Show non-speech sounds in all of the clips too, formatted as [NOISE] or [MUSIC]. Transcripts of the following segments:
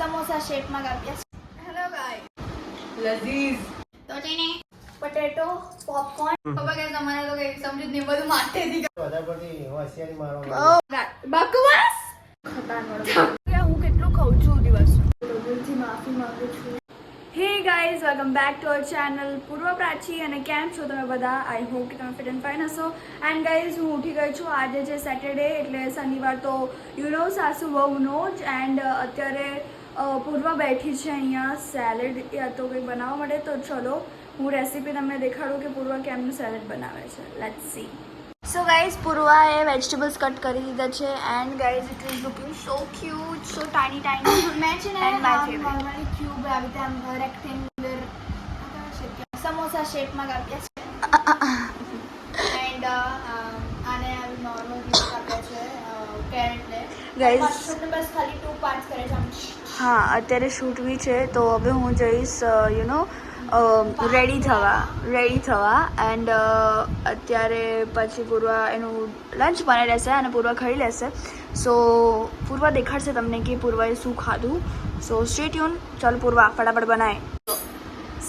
સમોસા શેપમાં કાપ્યા છે. હેલો ગાય લઝીઝ. તો જઈને પોટેટો પોપકોર્ન. ખબર કે તમારે તો કઈ સમજ નહીં માથે થી વધારે પડતી હોશિયારી મારો બકવાસ? હું કેટલું ખાઉં છું દિવસ. દિલથી માફી માંગુ છું. Hey guys welcome back to our channel Purva Prachi અને કેમ છો તમે બધા? આઈ હોપ કે તમે ફિટ એન્ડ ફાઇન હશો. એન્ડ ગાઈઝ હું ઉઠી ગઈ છું. આજે જે સેટરડે એટલે શનિવાર તો યુ નો સાસુ વહુનો જ. એન્ડ અત્યારે પૂર્વ બેઠી છે અહીંયા સેલેડ યા તો કંઈક બનાવવા માટે? તો ચલો હું રેસીપી તમને દેખાડું કે પૂર્વ કેમનું સેલેડ બનાવે છે. લેટ્સ સી સો ગાઈઝ પૂર્વાએ વેજીટેબલ્સ કટ કરી દીધા છે and guys it is looking so cute so tiny tiny મેં છે ને. નોર્મલી ક્યુબ આવી રીતે આમ રેક્ટેન્ગ્યુલર સમોસા શેપમાં કાપ્યા છે. એન્ડ આને આવી નોર્મલ કાપ્યા છે કેરેટને ગાઈઝ બસ ખાલી ટુ પાર્ટ્સ કરે છે હા અત્યારે શૂટ બી છે તો હવે હું જઈશ યુ નો રેડી થવા રેડી થવા. એન્ડ અત્યારે પછી પૂર્વા એનું લંચ બની રહેશે અને પૂર્વા ખાઈ લેશે. સો પૂર્વા દેખાડશે તમને કે પૂર્વાએ શું ખાધું. સો સ્ટે ટ્યુન ચાલો પૂર્વા ફટાફટ બનાય.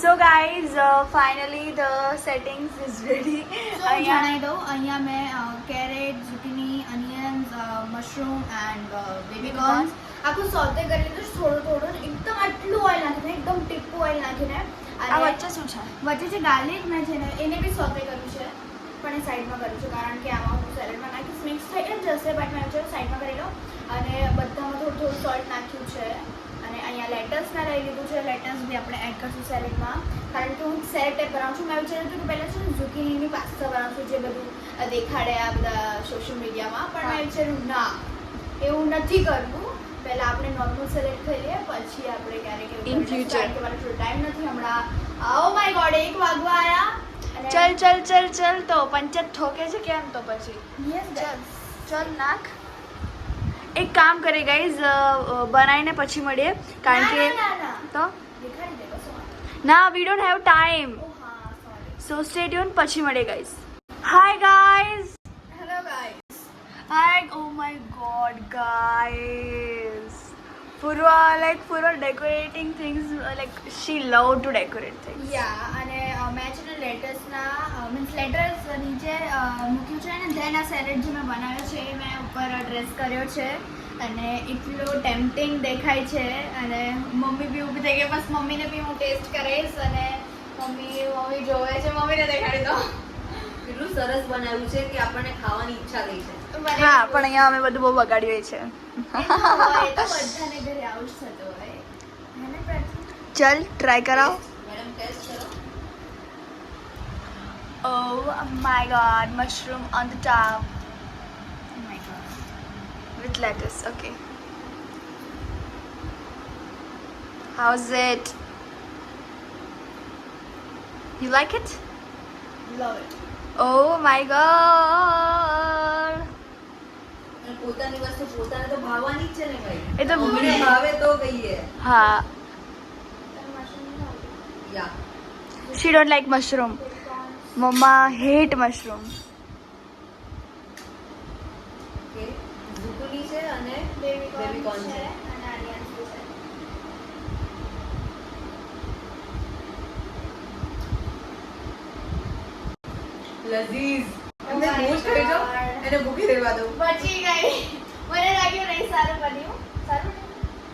So guys finally the settings is ready અહીંયા જણાવી દઉં. અહીંયા મેં carrot zucchini onions mushroom and baby corns આખું સોતે કરી લીધું થોડું થોડું એકદમ આટલું ઓઇલ નાખીને એકદમ ટીપું ઓઇલ નાખીને આ વચ્ચે શું છે? વચ્ચે જે ગાર્લિક મેં છે ને એને બી સોતે કર્યું છે પણ એ સાઈડમાં કરું છું કારણ કે આમાં હું સેલેડમાં નાખીશ. મિક્સ થઈ જ જશે બટ મેં વિચાર્યું સાઈડમાં કરી લઉં. અને બધામાં થોડું થોડું સોલ્ટ નાખ્યું છે. અને અહીંયા લેટર્સ મેં લઈ લીધું છે. લેટસ બી આપણે એડ કરશું સેલેડમાં કારણ કે હું સેલેડ ટાઈપ બનાવું છું. મેં વિચાર્યું હતું કે પહેલાં છે ને ઝુકીની પાસ્તા બનાવું છું જે બધું દેખાડે આ બધા સોશિયલ મીડિયામાં પણ મેં વિચાર્યું ના એવું નથી કરવું. પહેલાં આપણે નોર્મલ સેલેડ ખાઈ લઈએ પછી આપણે ક્યારેક એવું In કરીશું. future. કારણ કે મારે થોડો ટાઈમ નથી હમણાં ઓ માય ગોડ એક વાગવા આયા અને- ચલ ચલ ચલ ચલ તો પંચત ઠોકે છે કેમ તો પછી Yes, guys. ચલ નાખ એક કામ કરે ગાઈઝ બનાવીને પછી મળીએ કારણ ના, કે ના, ના, ના. તો દેખાડી દે, કશો વાંધો નહીં. ના we don't have time Oh, હા, sorry. સો સ્ટે ટ્યુન પછી મળીએ guys hi guys Hello, guys. Hi oh my god guys Purva like Purva decorating things like she love to decorate things yeah અને મેં છે ને લેટર્સના means letters નીચે મૂક્યું છે ને ધેન આ સેલેડ જે મેં બનાવ્યો છે એ મેં ઉપર ડ્રેસ કર્યો છે. અને એટલો ટેમ્પટિંગ દેખાય છે. અને મમ્મી બી ઊભી થઈ ગઈ બસ મમ્મીને બી હું ટેસ્ટ કરીશ અને મમ્મી મમ્મી જોવે છે મમ્મીને દેખાડી દો એટલું સરસ બનાવ્યું છે કે આપણને ખાવાની ઈચ્છા થઈ છે. મને હા પણ અહીંયા અમે બધું બહુ બગાડ્યું છે. બધાને આવું જ હોય? ચલ ટ્રાય કરાવ મેડમ ટેસ્ટ કરો Oh my god, mushroom on the top. Oh my God. With lettuce, okay. How's it? You like it? Love it. Oh my god! અને પોતાની વસ્તુ પોતાને તો ભાવવાની જ છે ને ભાઈ એ તો મમ્મીને ભાવે તો કહીએ હા તને mushroom નહીં ભાવતું? યા she don't like mushroom. Mama hate mushroom. કે ઝુકુની છે અને Baby corn Baby corn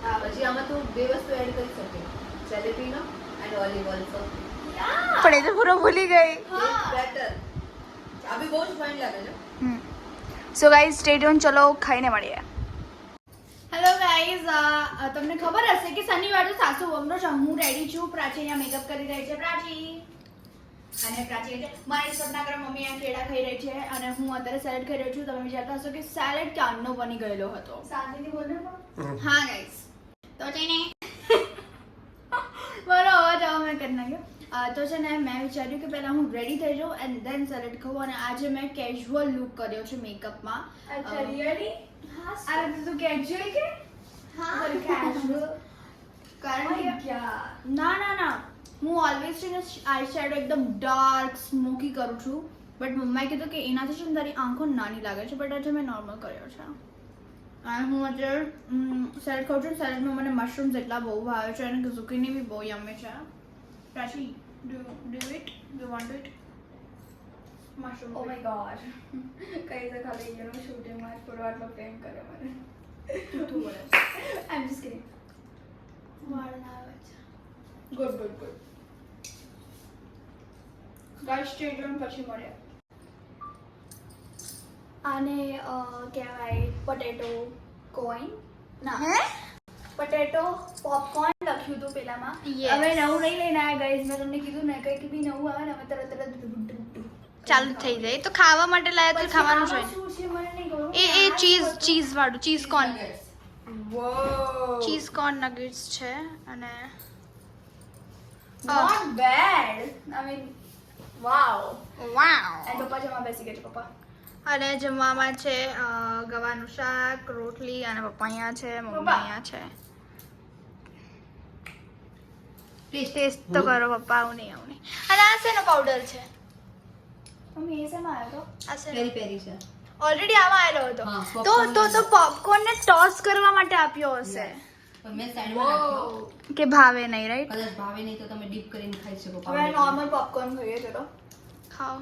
હા પછી આમાં તું બે વસ્તુ એડ કરી શકે. Jalapeno and olive also Yeah. પણ એ તો પૂરો ભૂલી ગઈ. બેટર આ બહુ જ ફાઇન લાગે છે. સો ગાઈઝ સ્ટે ટ્યુન ચલો ખાઈને મળીએ. હેલો ગાઈઝ તમને ખબર હશે કે શનિવાર સાસુ વમનો છે હું રેડી છું. પ્રાચી અહીંયા મેકઅપ કરી રહી છે પ્રાચી. અને પ્રાચી છે મારી સપના કરે મમ્મી આ કેળા ખાઈ રહી છે અને હું અત્યારે સેલેડ ખાઈ રહ્યો છું. તમે વિચારતા હશો કે સેલેડ ક્યારનો બની ગયેલો હતો. હા ગાઈઝ તો જઈને [LAUGHS] મારો અવાજ આવો મેં કરી નાખ્યો. તો છે ને મેં વિચાર્યું કે પહેલાં હું રેડી થઈ જાઉં એન્ડ દેન સેલેક્ટ ખાઉં અને આજે મેં કેઝ્યુઅલ લુક કર્યો છે મેકઅપમાં અચ્છા, રિયલી હા આ તો કેજ્યુઅલ કે? હા. કેઝ્યુઅલ કારણ કે ના ના ના. હું ઓલવેઝ છે ને આઈ શેડો એકદમ ડાર્ક સ્મોકી કરું છું. બટ મમ્માએ કીધું કે એનાથી છે ને તારી આંખો નાની લાગે છે બટ આજે મેં નોર્મલ કર્યો છે. અને હું અત્યારે સેલેડ ખાઉં છું. સેલેડમાં મને મશરૂમ્સ એટલા બહુ ભાવે છે અને ઝુકીની બી બહુ યમે છે. Prachi do do it do want it mushroom oh my god કઈ તો ખાલી એનું શૂટિંગમાં જ થોડો આટલો પ્રેમ કરે મને. તું બોલે. આઈ એમ જસ્ટ કિડિંગ વાળ ના આવે છે. Good good good guys stay tune પછી મળીએ. આને કહેવાય પટેટો કોઈન ના. પટેટો પોપકોર્ન લખ્યું હતું પેલામાં. હવે નવું નહીં લઈને આવ્યા ગાઈઝ મેં તમને કીધું ને કંઈક બી નવું આવે ને અમે તરત તરત. ચાલુ થઈ જાય. તો ખાવા માટે લાયા તો ખાવાનું જોઈએ. એ એ ચીઝ ચીઝ વાળું cheese corn. Cheese corn nuggets છે અને not bad I mean wow wow અને પપ્પા જમવા બેસી ગયા છે પપ્પા. અને જમવામાં છે ગવાનું શાક રોટલી અને પપ્પા અહીંયા છે મમ્મી અહીંયા છે. ટેસ્ટ તો કરો પપ્પા આવું નહીં આવું નહીં. અને આ શેનો પાવડર છે? મમ્મી એ શેમાં આવ્યો આ શેનો? પેરી પેરી છે. ઓલરેડી આમાં આવેલો હતો. તો તો તો હતો. પોપકોર્ન ને ટોસ કરવા માટે આપ્યો હશે. કે ભાવે નહીં રાઈટ કદાચ ભાવે નહીં તો તમે ડીપ કરીને ખાઈ શકો હવે નોર્મલ પોપકોર્ન ખાઈએ ચલો. ખાઓ.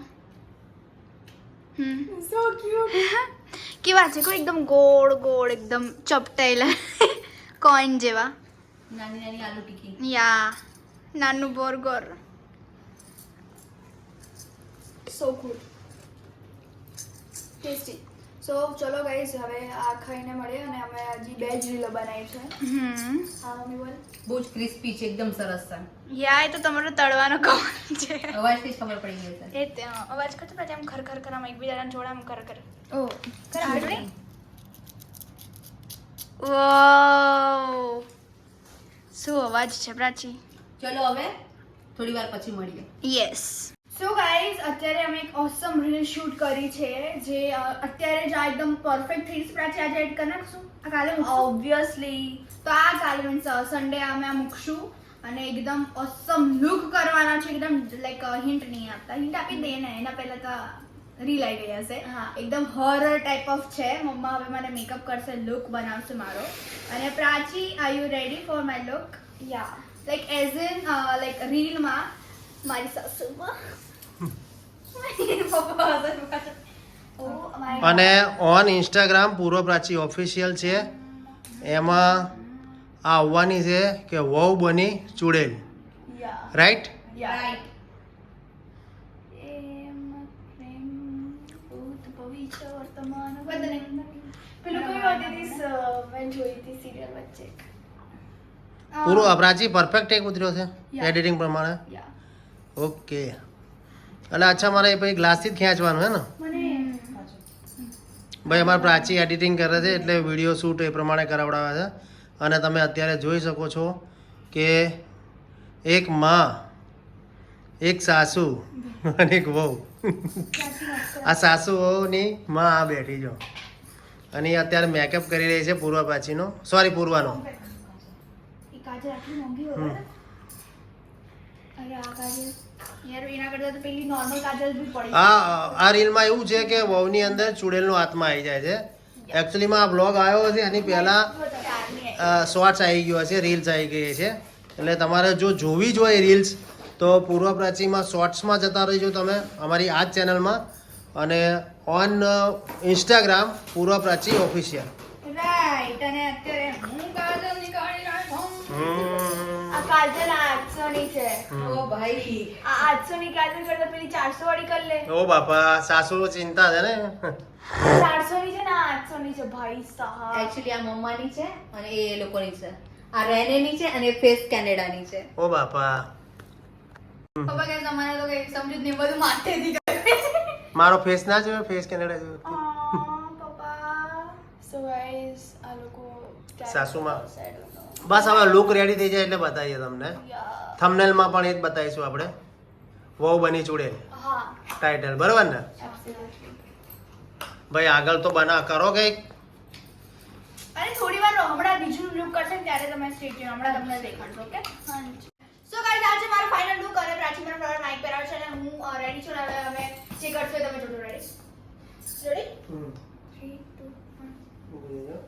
સો ક્યુટ [LAUGHS] કેવા છે? કોઈ એકદમ ગોળ ગોળ એકદમ ચપટાયેલા [LAUGHS] કોઈન જેવા. નાની નાની આલુ ટીકી. યા નાનું burger. So good tasty so ચલો ગાઈઝ હવે આ ખાઈને મળીએ અને અમે હજી બે જ રીલો બનાવી છે. હમ. હા મમ્મી બોલ. બહુ જ ક્રિસ્પી છે એકદમ સરસ છે. યા એ તો તમારો તળવાનો કમાન છે? અવાજથી જ ખબર પડી ગઈ છે. એ તે, અવાજ કરતો પછી આમ ખર ખર કર આમ એકબીજાના જોડા આમ કર કર ઓ આવડે? વાવ. શું અવાજ છે પ્રાચી? ચલો હવે થોડી વાર પછી મળીએ. યસ. સો ગાઈઝ અત્યારે અમે એક ઓસમ રીલ શૂટ કરી છે જે અત્યારે જ આ એકદમ પરફેક્ટ થઈ પ્રાચી આજે એડ કરી નાખશું. આ કાલે ઓબ્વિયસલી તો આ કાલે મીન્સ સન્ડે અમે આ મૂકશું. અને એકદમ ઓસમ લુક કરવાના છે. એકદમ લાઈક હિન્ટ નહીં આપતા. હિન્ટ આપી દે ને એના પહેલા તો રીલ આવી ગઈ હશે. હા. એકદમ હોરર ટાઈપ ઓફ છે. મમ્મા હવે મને મેકઅપ કરશે લુક બનાવશે મારો. અને Prachi are you ready for my look yeah like as in like રીલમાં મારી સાસુમાં. Oh. અને on Instagram Purva Prachi official છે. એમાં આ આવવાની છે કે વહુ બની ચૂડેલ. રાઈટ પૂરું રાઈટ એમ પ્રેમ ભૂત ભવિષ્ય વર્તમાન બદલે પેલું કયું હતી? તીસ મેં જોઈ હતી સિરિયલ વચ્ચે પૂરો પ્રાચી પરફેક્ટ એક ઉતર્યો છે એડિટિંગ પ્રમાણે? ઓકે એટલે અચ્છા મારે એ પછી ગ્લાસથી જ ખેંચવાનું હે ને? ભાઈ અમારે પ્રાચી એડિટિંગ કરે છે એટલે વીડિયો શૂટ એ પ્રમાણે કરાવડાવે છે. અને તમે અત્યારે જોઈ શકો છો કે એક માં એક સાસુ અને એક વહુ. આ સાસુ વહુની માં આ બેઠી જો. અને એ અત્યારે મેકઅપ કરી રહી છે પૂર્વ પાછીનો. સોરી પૂર્વાનો. અરે આ રીલમાં એવું છે કે વહુની અંદર ચૂડેલનો આત્મા આવી જાય છે. એકચ્યુઅલીમાં આ બ્લોગ આવ્યો છે એની પહેલાં શોર્ટ્સ આવી ગયો હશે રીલ્સ આવી ગઈ છે એટલે તમારે જો જોવી જ હોય રીલ્સ તો પૂર્વ પ્રાચીમાં શોર્ટ્સમાં જતા રહીજો તમે અમારી આ જ ચેનલમાં અને on Instagram Purva Prachi official right અને અત્યારે હું કાજલ નીકાળી નાખું આ કાજલ આઠસો ની છે. ઓ ભાઈ. આ આઠસો ની કાજલ કરતા પેલી ચારસો વાળી કરી લે. ઓ બાપા સાસુ ચિંતા છે ને. ચારસો ની છે ને આઠસો ની છે ભાઈ સાહેબ. એકચ્યુઅલી આ મમ્માની છે અને એ એ લોકોની છે. આ રેનેની છે અને ફેસ કેનેડાની છે. ઓ બાપા. પપ્પા કે તમારે તો કઈ સમજ્યું જ બધું માથેથી કરે મારો ફેસ ના જોયો? ફેસ કેનેડા જોયો? પપ્પા સો ગાઈસ આ લોકો સાસુમાં. બસ હવે લુક રેડી થઈ જાય એટલે બતાવીએ તમને. થંબનેલમાં પણ એ જ બતાવીશું આપણે. વહુ બની ચૂડે. ટાઈટલ ટાઇટલ બરાબર ને. ભાઈ આગળ તો બના કરો કંઈક. અને થોડી વાર હમણાં બીજું લુક કરશે ને ત્યારે તમે સ્ટેટ હમણાં તમને દેખાડશો ઓકે સો ગાઈસ આજે મારો ફાઇનલ લુક અને પ્રાચી મને ફ્લોર માઇક પહેરાવે છે અને હું રેડી છું અને હવે અમે જે કરશું એ તમે જોજો રેડી રેડી 3 2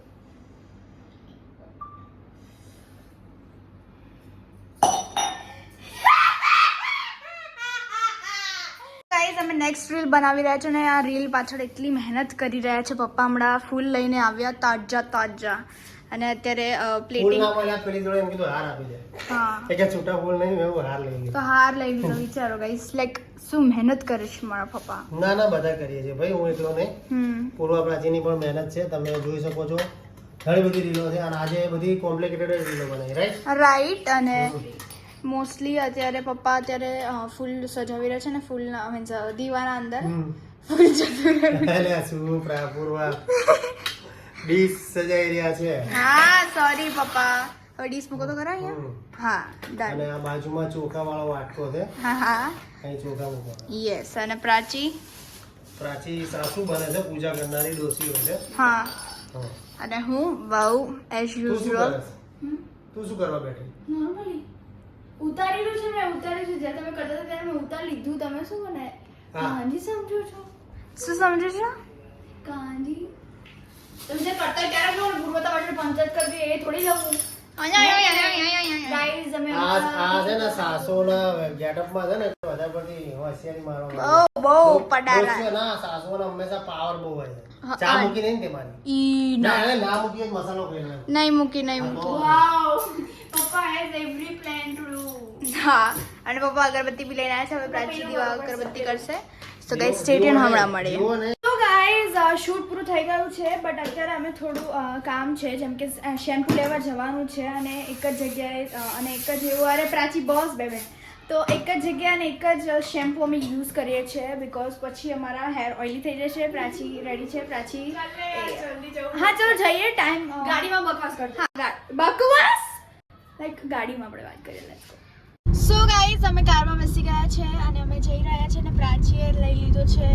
1 અમે નેક્સ્ટ રીલ બનાવી રહ્યા છે અને આ રીલ પાછળ એટલી મહેનત કરી રહ્યા છે. પપ્પા હમણાં ફૂલ લઈને આવ્યા તાજા તાજા. અને અત્યારે પ્લેટિંગ તો હાર લઈ લીધો વિચારો ગાઈસ લાઈક શું મહેનત કરે છે મારા પપ્પા? ના ના બધા કરીએ છીએ. ભાઈ હું એટલો નહીં. પૂર્વ પ્રાચીની પણ મહેનત છે તમે જોઈ શકો છો. ઘણી બધી રીલો છે અને આજે બધી કોમ્પ્લિકેટેડ રીલો બનાવી રાઈટ રાઈટ અને મોસ્ટલી અત્યારે પપ્પા અત્યારે ફૂલ સજાવી રહ્યા છે ને ફૂલના મીન્સ દીવાના અંદર. ફૂલ જતું રહ્યું શું પ્રા- પૂર્વ ડીશ સજાઈ રહ્યા છે. હા સોરી પપ્પા. હવે ડીશ મૂકો તો ખરા અહીંયા? હા ડન અને આ બાજુમાં ચોખા વાળો વાટકો છે. હા હા. અહીં ચોખા મૂકો. યસ અને પ્રાચી? પ્રાચી સાસુ બને છે પૂજા કરનારી ડોસી હોય છે. હા. હા. અને હું બહુ એઝ યુઝ્યુઅલ તું શું કરવા બેઠી? નોર્મલી ઉતારેલું છે મેં ઉતાર્યું છે. જ્યારે તમે કરતા હતા ત્યારે મેં ઉતારી લીધું. તમે શું મને કાંજી સમજો છો. શું સમજો છો? કાંજી તમે જે કરતા ત્યારે કેવું ગુણવત્તા માટે પંચાયત કરવી એ થોડી લખું ગાઈઝ અમે આ આ છે ને સાસુના ગેટઅપમાં છે ને વધારે પડતી હોશિયારી મારો બહુ બહુ પડારા. ના હંમેશા પાવર બહુ હોય છે. હા, ચા આ- મૂકી નહીં ને ના. ના ના મૂકી. નહીં મૂકી નહીં હા, મૂકી તો- વાવ પપ્પા has every plan to do હા અને પપ્પા અગરબત્તી બી લઈને આવ્યા છે હવે પ્રાચી દીવા અગરબત્તી કરશે. તો ગાઈસ સ્ટેડિયમ હમણાં મળીએ. શૂટ પૂરું થઈ ગયું છે બટ અત્યારે અમે થોડું કામ છે જેમ કે શેમ્પુ લેવા જવાનું છે અને એક જ જગ્યાએ અને એક જ એવું અરે પ્રાચી બોસ બેબે તો એક જ જગ્યાએ અને એક જ શેમ્પુ અમે યુઝ કરીએ છીએ બિકોઝ પછી અમારા હેર ઓઇલી થઈ જશે પ્રાચી રેડી છે પ્રાચી હા ચલો જઈએ ટાઈમ ગાડીમાં બકવાસ કરજો. હા બકવાસ? લાઈક ગાડીમાં આપણે વાત કરીએ લેટ્સ go. સો ગાઈઝ અમે કારમાં બેસી ગયા છે અને અમે જઈ રહ્યા છે અને પ્રાચીએ લઈ લીધો છે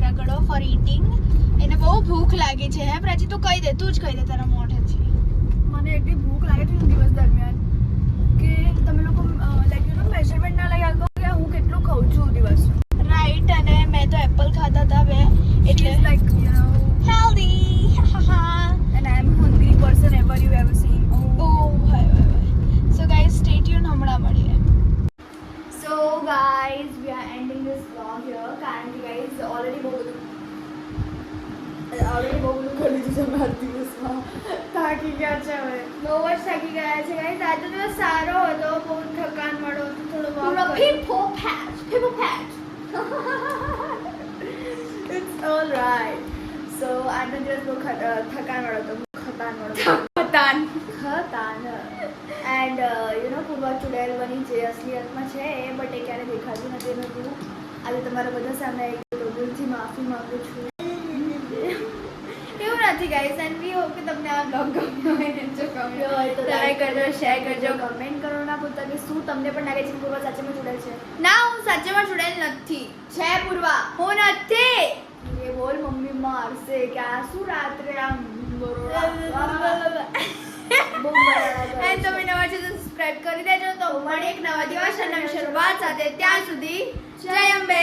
રગડો ફોર ઈટિંગ એને બહુ ભૂખ લાગી છે હે પ્રાચી? તું કહી દે તું જ કહી દે તારા મોઢેથી. મને એટલી ભૂખ લાગે છે દિવસ દરમિયાન કે તમે લોકો લાઈક યુ નો મેઝરમેન્ટ ના લઈ આવતો કે હું કેટલું ખાઉં છું દિવસ રાઈટ અને મેં તો એપલ ખાધા હતા બે એટલે એટલે like you know healthy and I am hungry person ever you ever seen. ઓ ભાઈ ભાઈ ભાઈ સો ગાઈઝ સ્ટે ટ્યુન હમણાં મળીએ So guys, we are ending this vlog here. કારણ કે guys already બહુ બધું already બહુ બધું કરી દીધું છે મારા દિવસમાં થાકી ગયા છે હવે બહુ જ થાકી ગયા છે guys આજે દિવસ સારો હતો બહુ થકાન મળો હતું થોડો walk ફીફો પેચ ફીફો પેચ It's all right. So આજનો દિવસ બહુ ખ- થકાન વાળો હતો ખતાન વાળો ખતાન ખતાન એન્ડ યુ નો પૂર્વા ચુડેલ બની જે અસલિયતમાં છે એ બટ એ ક્યારે દેખાતું નથી એનું તું આજે તમારા બધા સામે આવી તો દિલથી માફી માંગુ છું. એવું નથી ગાઈસ એન્ડ વી હોપ કે તમને આ બ્લોગ ગમ્યો હોય જો ગમ્યો હોય તો લાઈક કરજો શેર કરજો. કમેન્ટ કરો ના ભૂલતા કે શું તમને પણ લાગે છે કે પૂર્વા સાચેમાં જોડાયેલ છે? ના હું સાચેમાં જોડાયેલ નથી. છે પૂર્વા. હું નથી. એ બોલ મમ્મી મારશે કે આ શું રાત્રે આમ તમે નવા છે તો સબસ્ક્રાઇબ કરી દેજો. તો મળી એક નવા દિવસ અને શરૂઆત સાથે ત્યાં સુધી જય અંબે.